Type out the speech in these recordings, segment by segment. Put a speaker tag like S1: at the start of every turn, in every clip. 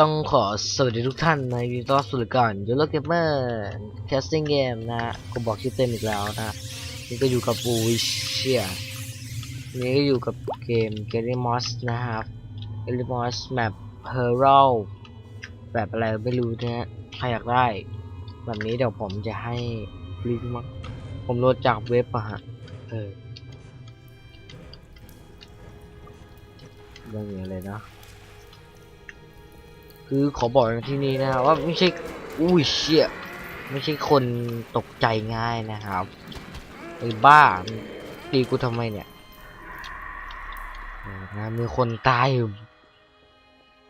S1: ต้องขอสวัสดีทุกท่านในยินดีต้อนรับสู่รายการยูโรเกมเมอร์แคสติ้งเกมนะฮะก็บอกชื่อเต็มอีกแล้วนะนี่ก็อยู่กับปูวิเชียนี่ก็อยู่กับเกมเกลิมอสนะครับเกลิมอสแมปเฮอร์เรลแบบอะไรไม่รู้นะฮะใครอยากได้ แบบนี้เดี๋ยวผมจะให้ลิงก์มั้งผมโหลดจากเว็บอะฮะเออเรื่องนี้เลยนะ คือขอบอกที่นี้นะว่าไม่ใช่อุ้ยเชี่ยไม่ใช่คนตกใจง่ายนะครับไอ้บ้าตีกูทำไมเนี่ยนะมีคนตายอยู่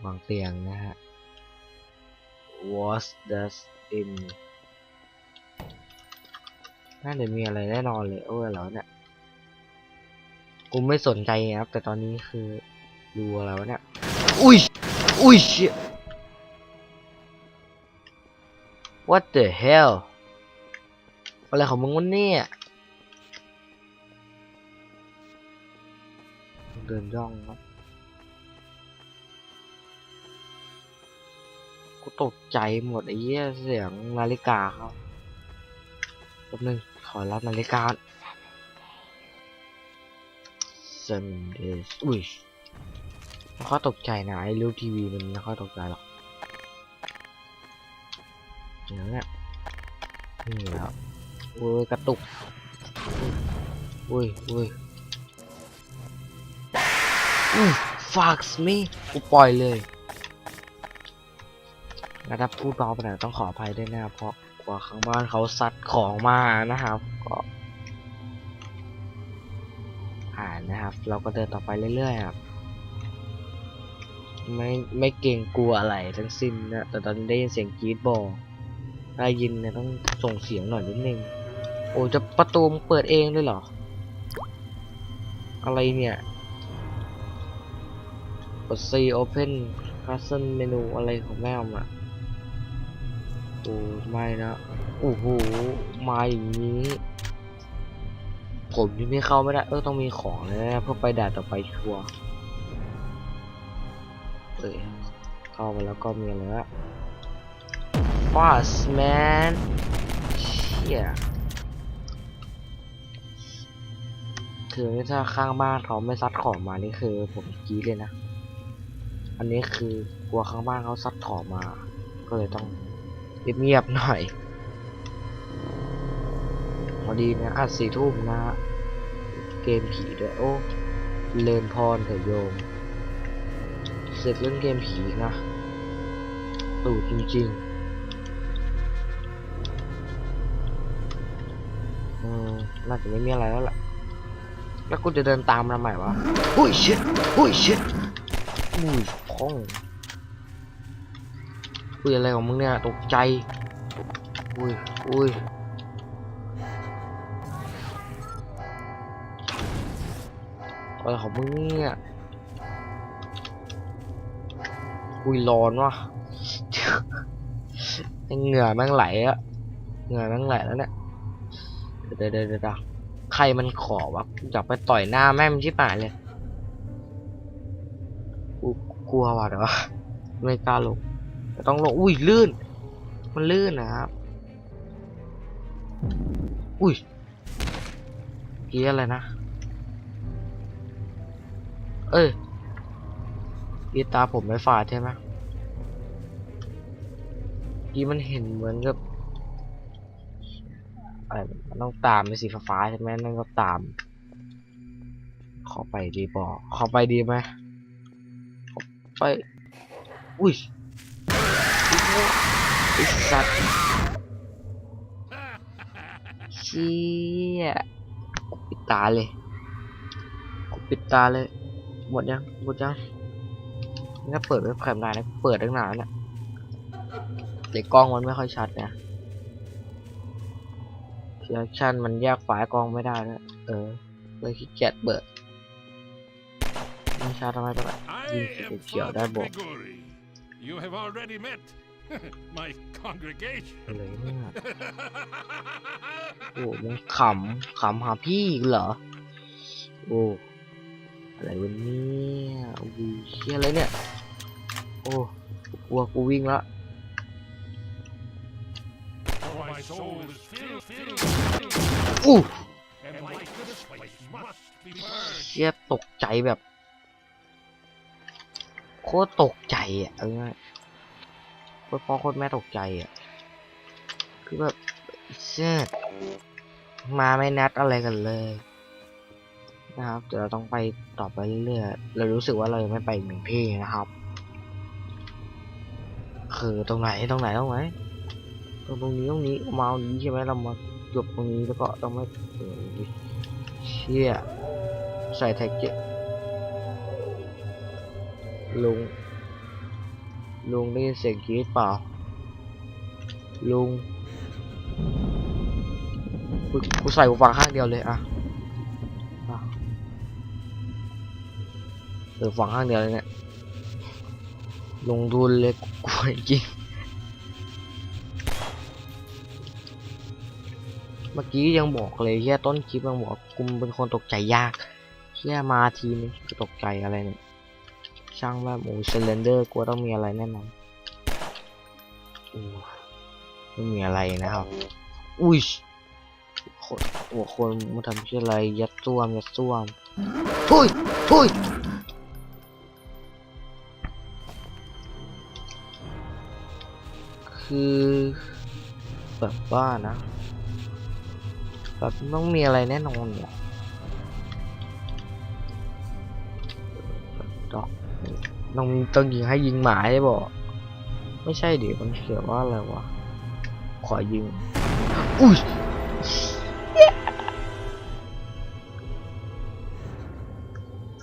S1: บางเตียงนะฮะ was does in น่าจะมีอะไรแน่นอนเลยโอ้ยแล้วเนี่ยกูไม่สนใจครับ แต่ตอนนี้คือดูอะไรวะเนี่ย อุ้ยอุ้ยเชี่ย What the hell อะไรของมึงวะเนี่ยเดินย่องครับกูตกใจหมดไอ้เหี้ยเสียงนาฬิกาครับแป๊บนึงขอรับนาฬิกา seven days อุ้ยไม่ค่อยตกใจนะไอ้รูปทีวีมันไม่ค่อยตกใจหรอก เดี๋ยวเนี่ยนี่แล้วโอ้ยกระตุกอุ้ยอุ้ยอุ้ย fucks me กูปล่อยเลยนะถ้าพูดเบาไปหน่อยต้องขออภัยด้วยนะครับเพราะกว่าข้างบ้านเขาซัดของมานะครับ ก็ผ่านนะครับ เราก็เดินต่อไปเรื่อยๆครับไม่ไม่เกรงกลัวอะไรทั้งสิ้นนะแต่ตอนนี้ได้ยินเสียงกรีดบอก ได้ยินเนี่ยต้องส่งเสียงหน่อยนิดนึง โอ้จะประตูมเปิดเองด้วยเหรอ อะไรเนี่ยกด C Open Custom Menu อะไรของแม่มอะโอ้ไม่นะโอ้โหมาอย่างนี้ ผมยังไม่เข้าไม่ได้ เออต้องมีของเลยนะเพื่อไปด่านต่อไปชัวร์เอ้ยเข้ามาแล้วก็มีอะไรละ Fast man เชี่ยคือถ้าข้างบ้านเขาไม่ซัดของมานี่คือผมกรีดเลยนะ อันนี้คือกลัวข้างบ้านเขาซัดของมา ก็เลยต้องเงียบๆหน่อย พอดีนะอัดสี่ทุ่มนะฮะเกมผีด้วยโอ้เลินพรเถอะโยมเสร็จเรื่องเกมผีนะตูดจริงๆ อืมน่าจะไม่มีอะไรแล้วล่ะ แล้วกูจะเดินตามมันทำไมวะอุ้ยชิดอุ้ยชิดอุ้ยพ้องอุ้ยอะไรของมึงเนี่ยตกใจ อุ้ยอุ้ยอะไรของมึงเนี่ยอุ้ยร้อนวะเหงื่อแม่งไหลอะเหงื่อแม่งไหลแล้วเนี่ย เดี๋ยวเดี๋ยวเดี๋ยวใครมันขอวะอยากไปต่อยหน้าแม่มันชิบหายเลยกูกลัวว่ะเดี๋ยวไม่กล้าลงต่ต้องลงอุ้ยลื่น มันลื่นนะครับอุ้ยเกี้ยอะไรนะเอ้ยกีตาผมไม่ฝาดใช่ไหมกี้มันเห็นเหมือนกับ อะไรมันต้องตามเป็นสีฟ้าใช่ไหมนั่นก็ตาม ขอไปดีบอขอไปดีไหมขอไป อุ้ยไอสัตว์เชี่ยปิดตาเลยกูปิดตาเลย หมดยังหมดยังนี่ถ้าเปิดเว็บแคมได้นะเปิดตั้งนานแล้วแต่กล้องมันไม่ค่อยชัดนะ เรีแอคชั่นมันแยกไฟล์กล้องไม่ได้นะเออเลยขี้เกียจเปิดไม่ชัดทำไมต้องแบบ
S2: I
S1: Yes,
S2: am
S1: it's your
S2: Father
S1: dad,
S2: Gregory. You have already met my congregation.
S1: อะไรเนี่ยโอ้มึงขำขำหาพี่อีกเหรอโอ้อะไรวะเนี่ยโอ้ยเชี่ยอะไรเนี่ย โอ้กลัวกูวิ่งละ
S2: For my soul is filled, filled, filled,
S1: อู้
S2: and like this place must be purged.
S1: เชี่ยตกใจแบบ โคตรตกใจอะเอาง่ายโคตรพ่อโคตรแม่ตกใจอะ คือแบบเชี่ยมาไม่นัดอะไรกันเลย นะครับเดี๋ยวเราต้องไปต่อไปเรื่อยๆเรารู้สึกว่าเรายังไม่ไปอีกหนึ่งที่นะครับ คือตรงไหนตรงไหนตรงไหน ตรงนี้ตรงนี้มาตรงนี้ใช่ไหมเรามาจบตรงนี้แล้วก็ต้องไม่เชี่ยใส่แท็กเก็ตลุงลุงได้ยินเสียงกรี๊ดเปล่า ลุงกูใส่หูฟังข้างเดียวเลยอะอะเออฟังข้างเดียวเลยเนี่ยลงทุนเลยกลัวจริง เมื่อกี้ยังบอกเลยแค่ต้นคลิปยังบอกกุมเป็นคนตกใจยากแค่มาทีนึงก็ตกใจอะไรเนี่ยช่างว่าหมูเซเลนเดอร์กลัวต้องมีอะไรแน่นอนไม่มีอะไรนะครับ อุ้ยคนโอ้คนมาทำที่อะไร ยัดซ่วม ยัดซ่วมทุยทุยคือแบบว่านะ แบบต้องมีอะไรแน่นอนเนี่ยดอกต้องต้องยิงให้ยิงหมาใช่บอกไม่ใช่ดิมันเขียนว่าอะไรวะขอยิงอุ้ย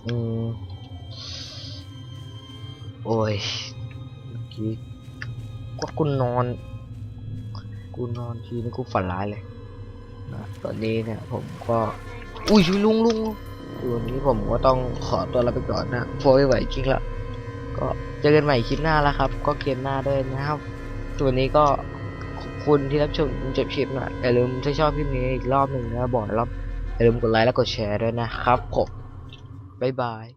S1: อืมโอ้ยเมื่อกี้ก็กูนอน กูนอนทีนี้กูฝันร้ายเลย ตอนนี้เนี่ยผมก็ อุ้ยช่วยลุงลุงคือวันนี้ผมก็ต้องขอตัวลาไปก่อนนะโฟไม่ไหวจริงละก็เจอกันใหม่คลิปหน้าแล้วครับ ก็เกมหน้าด้วยนะครับส่วนี้ก็ขอบคุณที่รับชมจบคลิปนะอย่าลืมถ้าชอบคลิปนี้อีกรอบหนึ่งนะบอกแล้วอย่าลืมกดไลค์และกดแชร์ด้วยนะครับผมบ๊ายบาย